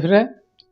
ধরে,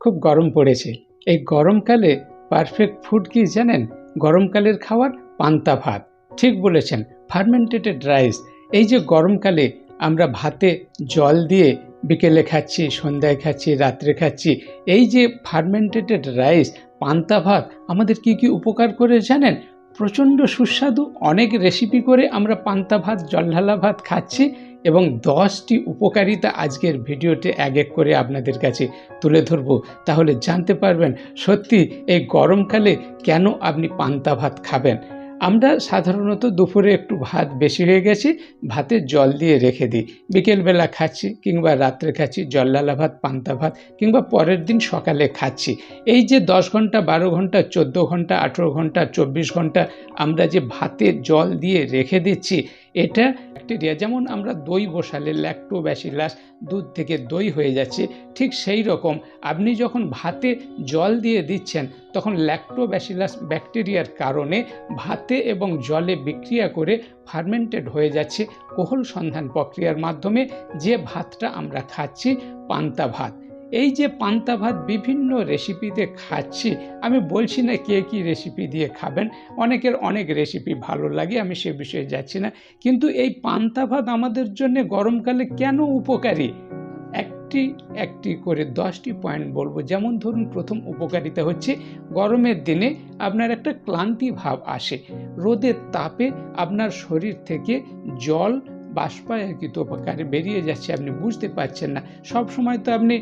খুব গরম পড়েছে। এই গরমকালে পারফেক্ট ফুড কি জানেন? গরমকালের খাবার পান্তা ভাত। ঠিক বলেছেন ফার্মেন্টেটেড রাইস এই যে গরমকালে আমরা ভাতে জল দিয়ে বিকেলে খাচ্ছি, সন্ধ্যায় খাচ্ছি, রাত্রে খাচ্ছি, এই যে ফার্মেন্টেটেড রাইস পান্তা ভাত, আমাদের কি কি উপকার করে জানেন? প্রচণ্ড সুস্বাদু অনেক রেসিপি করে আমরা পান্তা ভাত, জলঢালা ভাত খাচ্ছি। এবং দশটি উপকারিতা আজকের ভিডিওতে এক এক করে আপনাদের কাছে তুলে ধরব। তাহলে জানতে পারবেন সত্যি এই গরমকালে কেন আপনি পান্তা ভাত খাবেন। আমরা সাধারণত দুপুরে একটু ভাত বেশি হয়ে গেছে, ভাতে জল দিয়ে রেখে দিই। বিকেলবেলা খাচ্ছি কিংবা রাত্রে খাচ্ছি জললালা ভাত, পান্তা ভাত, কিংবা পরের দিন সকালে খাচ্ছি। এই যে দশ ঘণ্টা, বারো ঘণ্টা, চোদ্দ ঘণ্টা, আঠেরো ঘণ্টা, চব্বিশ ঘণ্টা আমরা যে ভাতে জল দিয়ে রেখে দিচ্ছি এটা ব্যাকটেরিয়া যেমন আমরা দই বসালে ল্যাক্টোব্যাসিলাস দুধ থেকে দই হয়ে যাচ্ছে, ঠিক সেই রকম। আপনি যখন ভাতে জল দিয়ে দিচ্ছেন, তখন ল্যাক্টোব্যাসিলাস ব্যাকটেরিয়ার কারণে ভাতে এবং জলে বিক্রিয়া করে ফার্মেন্টেড হয়ে যাচ্ছে কোহল সন্ধান প্রক্রিয়ার মাধ্যমে। যে ভাতটা আমরা খাচ্ছি, পান্তা ভাত। এই যে পান্তা ভাত বিভিন্ন রেসিপিতে খাচ্ছি, আমি বলছি না কে কী রেসিপি দিয়ে খাবেন, অনেকের অনেক রেসিপি ভালো লাগে, আমি সে বিষয়ে যাচ্ছি না। কিন্তু এই পান্তা ভাত আমাদের জন্য গরমকালে কেন উপকারী? একটি একটি করে দশটি পয়েন্ট বলব। যেমন ধরুন, প্রথম উপকারিতা হচ্ছে গরমের দিনে আপনার একটা ক্লান্তি ভাব আসে। রোদের তাপে আপনার শরীর থেকে জল বাষ্পায়িত কারে বেরিয়ে যাচ্ছে, আপনি বুঝতে পারছেন না। সব সময় তো আপনি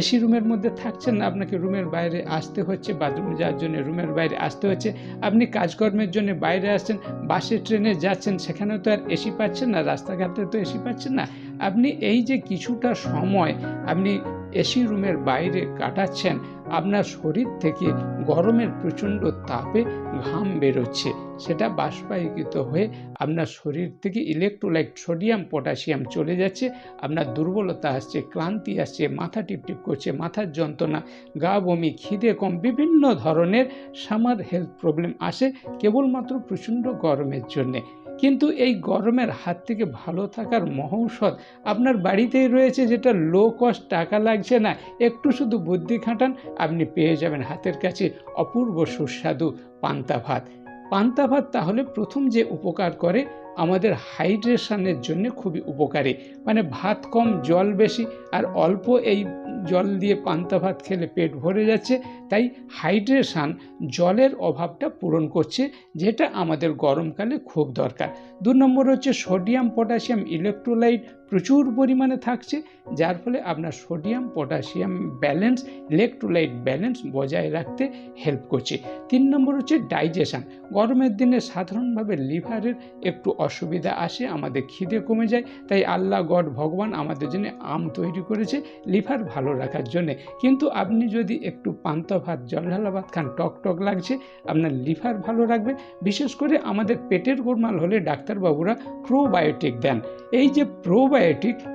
এসি রুমের মধ্যে থাকছেন না, আপনাকে রুমের বাইরে আসতে হচ্ছে, বাথরুমে যাওয়ার জন্য রুমের বাইরে আসতে হচ্ছে। আপনি কাজকর্মের জন্য বাইরে আসছেন, বাসে, ট্রেনে যাচ্ছেন সেখানে তো আর এসি পাচ্ছেন না, রাস্তাঘাটে তো এসি পাচ্ছেন না। আপনি এই যে কিছুটা সময় আপনি এসি রুমের বাইরে কাটাচ্ছেন। আপনার শরীর থেকে গরমের প্রচণ্ড তাপে ঘাম বেরোচ্ছে। সেটা বাষ্পায়িত হয়ে আপনার শরীর থেকে ইলেকট্রোলাইট সোডিয়াম পটাশিয়াম চলে যাচ্ছে। আপনার দুর্বলতা আসছে, ক্লান্তি আসছে, মাথা টিপটিপ করছে, মাথার যন্ত্রণা, গা বমি, খিদে কম, বিভিন্ন ধরনের সামার হেলথ প্রবলেম আসে কেবলমাত্র প্রচণ্ড গরমের জন্যে। কিন্তু এই গরমের হাত থেকে ভালো থাকার মহৌষধ আপনার বাড়িতেই রয়েছে যেটা লো কস্ট টাকা লাগছে না। একটু শুধু বুদ্ধি খাটান, আপনি পেয়ে যাবেন হাতের কাছে অপূর্ব সুস্বাদু পান্তা ভাত। পান্তা ভাত তাহলে প্রথম যে উপকার করে, আমাদের হাইড্রেশনের জন্য খুবই উপকারী। মানে ভাত কম, জল বেশি, আর অল্প এই জল দিয়ে পান্তা ভাত খেলে পেট ভরে যাচ্ছে। তাই হাইড্রেশান জলের অভাবটা পূরণ করছে, যেটা আমাদের গরমকালে খুব দরকার। দু নম্বর হচ্ছে সোডিয়াম, পটাশিয়াম, ইলেকট্রোলাইট প্রচুর পরিমাণে থাকছে, যার ফলে আপনার sodium, potassium balance, electrolyte balance বজায় রাখতে হেল্প করছে। তিন নম্বর হচ্ছে ডাইজেশান। গরমের দিনে সাধারণভাবে লিভারের একটু অসুবিধা আসে, আমাদের খিদে কমে যায়, তাই আল্লাহ, গড, ভগবান আমাদের জন্য আম তৈরি করেছে লিভার ভালো রাখার জন্যে। কিন্তু আপনি যদি একটু পান্তা ভাত, জলঢালা ভাত খান, টক টক লাগছে, আপনার লিভার ভালো রাখবে। বিশেষ করে আমাদের পেটের গোলমাল হলে ডাক্তারবাবুরা প্রোবায়োটিক দেন। এই যে প্রোবায়োটিক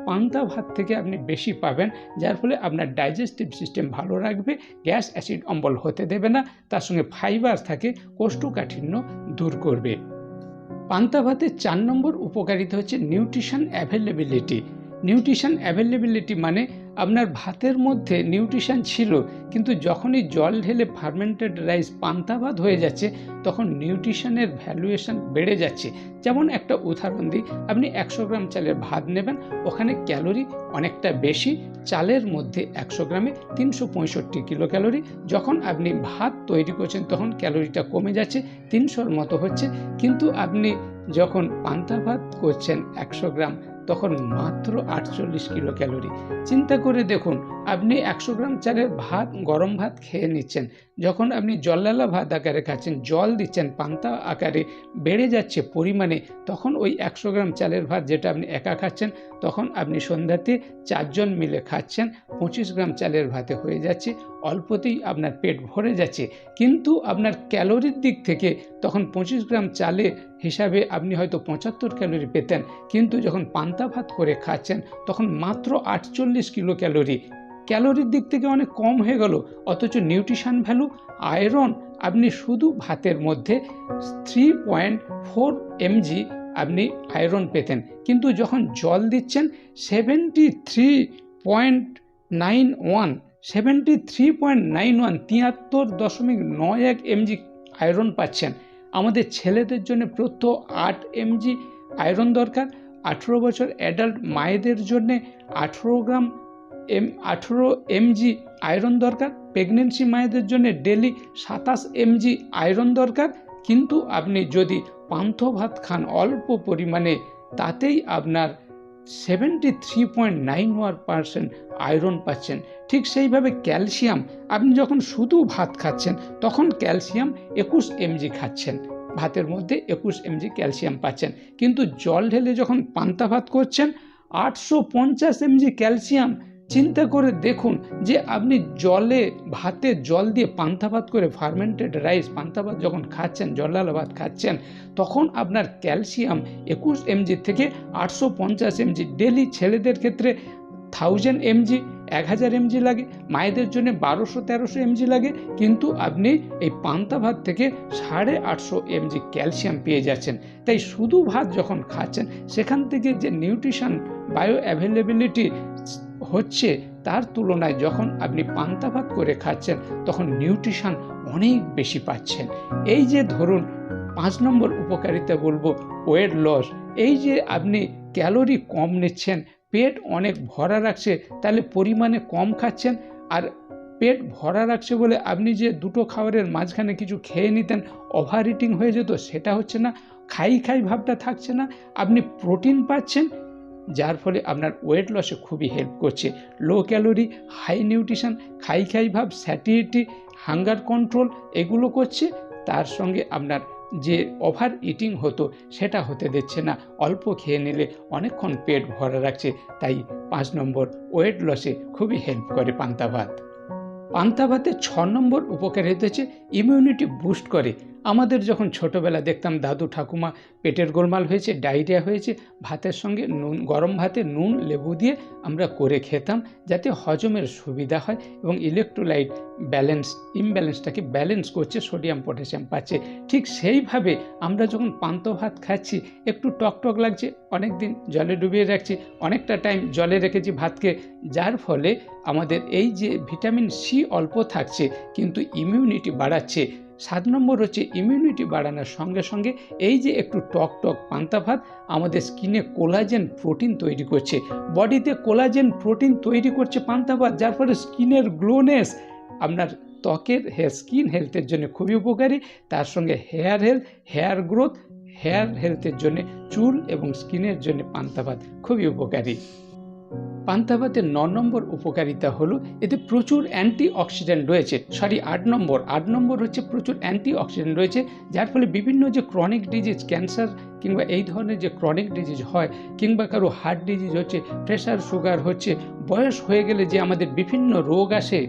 পান্তা ভাত থেকে আপনি বেশি পাবেন, যার ফলে আপনার ডাইজেস্টিভ সিস্টেম ভালো রাখবে, গ্যাস অ্যাসিড অম্বল হতে দেবে না, তার সঙ্গে ফাইবার থাকে, কোষ্ঠকাঠিন্য দূর করবে। পান্তা ভাতের চার নম্বর উপকারিতা হচ্ছে নিউট্রিশন অ্যাভেলেবিলিটি। নিউট্রিশন অ্যাভেলেবিলিটি মানে আপনার ভাতের মধ্যে নিউট্রিশন ছিল, কিন্তু যখনই জল ঢেলে ফার্মেন্টেড রাইস পান্তা ভাত হয়ে যাচ্ছে, তখন নিউট্রিশনের ভ্যালুয়েশন বেড়ে যাচ্ছে। যেমন একটা উদাহরণ দিই, আপনি একশো গ্রাম চালের ভাত নেবেন, ওখানে ক্যালোরি অনেকটা বেশি, চালের মধ্যে একশো গ্রামে তিনশো পঁয়ষট্টি কিলো ক্যালোরি যখন আপনি ভাত তৈরি করছেন তখন ক্যালোরিটা কমে যাচ্ছে, তিনশোর মতো হচ্ছে, কিন্তু আপনি যখন পান্তা ভাত করছেন একশো গ্রাম, তখন মাত্র আটচল্লিশ কিলো ক্যালোরি। চিন্তা করে দেখুন, আপনি একশো গ্রাম চালের ভাত, গরম ভাত খেয়ে নিচ্ছেন। যখন আপনি জললালা ভাত আকারে খাচ্ছেন, জল দিচ্ছেন, পান্তা আকারে বেড়ে যাচ্ছে পরিমাণে, তখন ওই একশো গ্রাম চালের ভাত যেটা আপনি একা খাচ্ছেন, তখন আপনি সন্ধ্যাতে চারজন মিলে খাচ্ছেন, পঁচিশ গ্রাম চালের ভাতে হয়ে যাচ্ছে। অল্পতেই আপনার পেট ভরে যাচ্ছে। কিন্তু আপনার ক্যালোরির দিক থেকে তখন পঁচিশ গ্রাম চালে হিসাবে আপনি হয়তো পঁচাত্তর ক্যালোরি পেতেন। কিন্তু যখন পান্তা ভাত করে খাচ্ছেন, তখন মাত্র আটচল্লিশ কিলো ক্যালোরি। ক্যালোরির দিক থেকে অনেক কম হয়ে গেল। অথচ নিউট্রিশন ভ্যালু, আয়রন, আপনি শুধু ভাতের মধ্যে থ্রি পয়েন্ট ফোর এমজি আপনি আয়রন পেতেন। কিন্তু যখন জল দিচ্ছেন, seventy three point nine one seventy three point nine one তিয়াত্তর দশমিক নয় এক এমজি আয়রন পাচ্ছেন। আমাদের ছেলেদের জন্য প্রত্যহ আট এমজি আয়রন দরকার। আঠেরো বছর অ্যাডাল্ট মায়েদের জন্যে আঠেরো গ্রাম এম আঠেরো এমজি আয়রন দরকার। প্রেগনেন্সি মায়েদের জন্য ডেলি সাতাশ এমজি আয়রন দরকার। কিন্তু আপনি যদি পান্থ ভাত খান অল্প পরিমাণে, তাতেই আপনার seventy three point nine one percent iron পাচ্ছেন। ঠিক সেইভাবে ক্যালসিয়াম, আপনি যখন শুধু ভাত খাচ্ছেন, তখন ক্যালসিয়াম একুশ এমজি খাচ্ছেন। ভাতের মধ্যে একুশ এমজি ক্যালসিয়াম পাচ্ছেন। কিন্তু জল ঢেলে যখন পান্তা ভাত করছেন, আটশো পঞ্চাশ এমজি ক্যালসিয়াম চিন্তা করে দেখুন যে আপনি জলে, ভাতে জল দিয়ে পান্তা ভাত করে ফার্মেন্টেড রাইস পান্তা ভাত যখন খাচ্ছেন জলালা ভাত খাচ্ছেন, তখন আপনার ক্যালসিয়াম একুশ এমজি থেকে আটশো পঞ্চাশ এমজি ডেলি ছেলেদের ক্ষেত্রে থাউজেন্ড এমজি এক হাজার এমজি লাগে, মায়েদের জন্য বারোশো তেরোশো এমজি লাগে, কিন্তু আপনি এই পান্তা ভাত থেকে সাড়ে আটশো এমজি ক্যালসিয়াম পেয়ে যাচ্ছেন। তাই শুধু ভাত যখন খাচ্ছেন, সেখান থেকে যে নিউট্রিশন বায়ো অ্যাভেলেবিলিটি হচ্ছে তার তুলনায় যখন আপনি পান্তা ভাত করে খাচ্ছেন, তখন নিউট্রিশন অনেক বেশি পাচ্ছেন। এই যে ধরুন, পাঁচ নম্বর উপকারিতা বলব, ওয়েট লস। এই যে আপনি ক্যালোরি কম নিচ্ছেন, পেট অনেক ভরা রাখছে, তাহলে পরিমাণে কম খাচ্ছেন, আর পেট ভরা রাখছে বলে আপনি যে দুটো খাবারের মাঝখানে কিছু খেয়ে নিতেন ওভার ইটিং হয়ে যেত, সেটা হচ্ছে না। খাই খাই ভাবটা থাকছে না। আপনি প্রোটিন পাচ্ছেন যার ফলে আপনার ওয়েট লসে খুবই হেল্প করছে। লো ক্যালোরি হাই নিউট্রিশন খাই খাই ভাব স্যাটিটি হাঙ্গার কন্ট্রোল এগুলো করছে। তার সঙ্গে আপনার যে ওভার ইটিং হতো, সেটা হতে দিচ্ছে না। অল্প খেয়ে নিলে অনেকক্ষণ পেট ভরা রাখছে তাই পাঁচ নম্বর ওয়েট লসে খুবই হেল্প করে পান্তা ভাত। পান্তা ভাতের ছ নম্বর উপকারিতা হচ্ছে ইমিউনিটি বুস্ট করে। আমাদের যখন ছোটোবেলা দেখতাম দাদু ঠাকুমা পেটের গোলমাল হয়েছে, ডায়রিয়া হয়েছে, ভাতের সঙ্গে নুন, গরম ভাতে নুন, লেবু দিয়ে আমরা করে খেতাম যাতে হজমের সুবিধা হয় এবং ইলেকট্রোলাইট ব্যালেন্স ইমব্যালেন্সটাকে ব্যালেন্স করছে সোডিয়াম পটাশিয়াম পাচ্ছে। ঠিক সেইভাবে আমরা যখন পান্ত ভাত খাচ্ছি, একটু টক টক লাগছে অনেক দিন জলে ডুবিয়ে রাখছি, অনেকটা টাইম জলে রেখেছি ভাতকে, যার ফলে আমাদের এই যে ভিটামিন সি অল্প থাকছে, কিন্তু ইমিউনিটি বাড়াচ্ছে সাত নম্বর হচ্ছে ইমিউনিটি বাড়ানোর সঙ্গে সঙ্গে এই যে একটু টক টক পান্তা ভাত, আমাদের স্কিনে কোলাজেন প্রোটিন তৈরি করছে। বডিতে কোলাজেন প্রোটিন তৈরি করছে পান্তা ভাত, যার ফলে স্কিনের গ্লোনেস আপনার ত্বকের হেয়ার স্কিন হেলথের জন্য খুবই উপকারী। তার সঙ্গে hair health hair growth hair হেলথের জন্য চুল এবং স্কিনের জন্য পান্তা ভাত খুবই উপকারী। পান্তা ভাতের ন নম্বর উপকারিতা হলো, এতে প্রচুর অ্যান্টি অক্সিডেন্ট রয়েছে। সরি, আট নম্বর। আট নম্বর হচ্ছে প্রচুর অ্যান্টি অক্সিডেন্ট রয়েছে, যার ফলে বিভিন্ন যে ক্রনিক ডিজিজ ক্যান্সার কিংবা এই ধরনের যে ক্রনিক ডিজিজ হয়, কিংবা কারও হার্ট ডিজিজ হচ্ছে প্রেশার সুগার হচ্ছে, বয়স হয়ে গেলে যে আমাদের বিভিন্ন রোগ আসে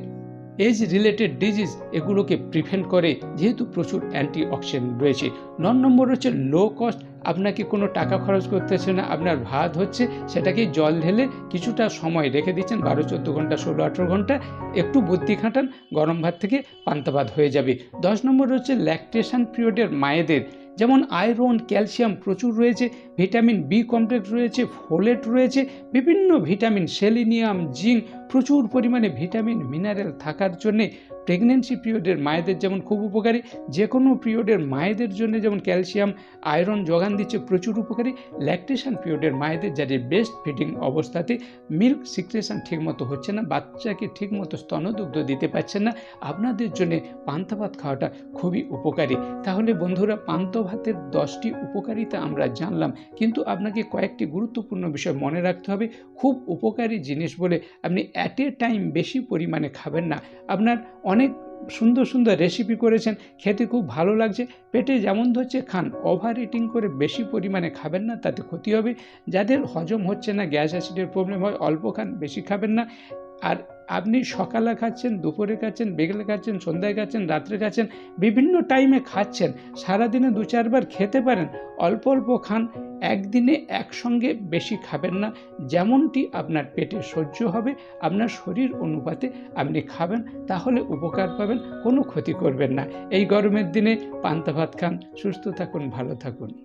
এজ রিলেটেড ডিজিজ এগুলোকে প্রিভেন্ট করে, যেহেতু প্রচুর অ্যান্টি অক্সিডেন্ট রয়েছে। ন নম্বর হচ্ছে লো কস্ট আপনাকে কোনো টাকা খরচ করতেছে না? আপনার ভাত হচ্ছে সেটাকে জল ঢেলে কিছুটা সময় রেখে দিচ্ছেন। বারো চোদ্দ ঘণ্টা, ষোলো আঠেরো ঘণ্টা একটু বুদ্ধি খাটান, গরম ভাত থেকে পান্তা ভাত হয়ে যাবে। দশ নম্বর হচ্ছে ল্যাকটেশন পিরিয়ডের মায়েদের। যেমন আয়রন ক্যালসিয়াম প্রচুর রয়েছে ভিটামিন বি কমপ্লেক্স রয়েছে ফোলেট রয়েছে, বিভিন্ন ভিটামিন সেলিনিয়াম জিঙ্ক প্রচুর পরিমাণে ভিটামিন, মিনারেল থাকার জন্যে প্রেগনেন্সি পিরিয়ডের মায়েদের যেমন খুব উপকারী যে কোনো পিরিয়ডের মায়েদের জন্য যেমন ক্যালসিয়াম আয়রন যোগান দিচ্ছে প্রচুর উপকারী ল্যাকটেশন পিরিয়ডের মায়েদের যাদের বেস্ট ফিডিং অবস্থাতে মিল্ক সিক্রেশন ঠিকমতো হচ্ছে না, বাচ্চাকে ঠিকমতো স্তনদুগ্ধ দিতে পারছেন না, আপনাদের জন্য পান্তা ভাত খাওয়াটা খুবই উপকারী। তাহলে বন্ধুরা, পান্ত ভাতের দশটি উপকারিতা আমরা জানলাম, কিন্তু আপনাকে কয়েকটি গুরুত্বপূর্ণ বিষয় মনে রাখতে হবে, খুব উপকারী জিনিস বলে আপনি অ্যাট এ টাইম বেশি পরিমাণে খাবেন না। আপনার অনেক সুন্দর সুন্দর রেসিপি করেছেন, খেতে খুব ভালো লাগছে। পেটে যেমন ধরছে, খান। ওভার ইটিং করে বেশি পরিমাণে খাবেন না, তাতে ক্ষতি হবে। যাদের হজম হচ্ছে না, গ্যাস অ্যাসিডের প্রবলেম হয়, অল্প খান, বেশি খাবেন না। আর আপনি সকালে খাচ্ছেন, দুপুরে খাচ্ছেন, বিকেলে খাচ্ছেন, সন্ধ্যায় খাচ্ছেন, রাত্রে খাচ্ছেন, বিভিন্ন টাইমে খাচ্ছেন, সারাদিনে দু চারবার খেতে পারেন, অল্প অল্প খান, একদিনে একসঙ্গে বেশি খাবেন না, যেমনটি আপনার পেটে সহ্য হবে, আপনার শরীর অনুপাতে আপনি খাবেন, তাহলে উপকার পাবেন, কোনো ক্ষতি করবেন না। এই গরমের দিনে পান্তা ভাত খান, সুস্থ থাকুন, ভালো থাকুন।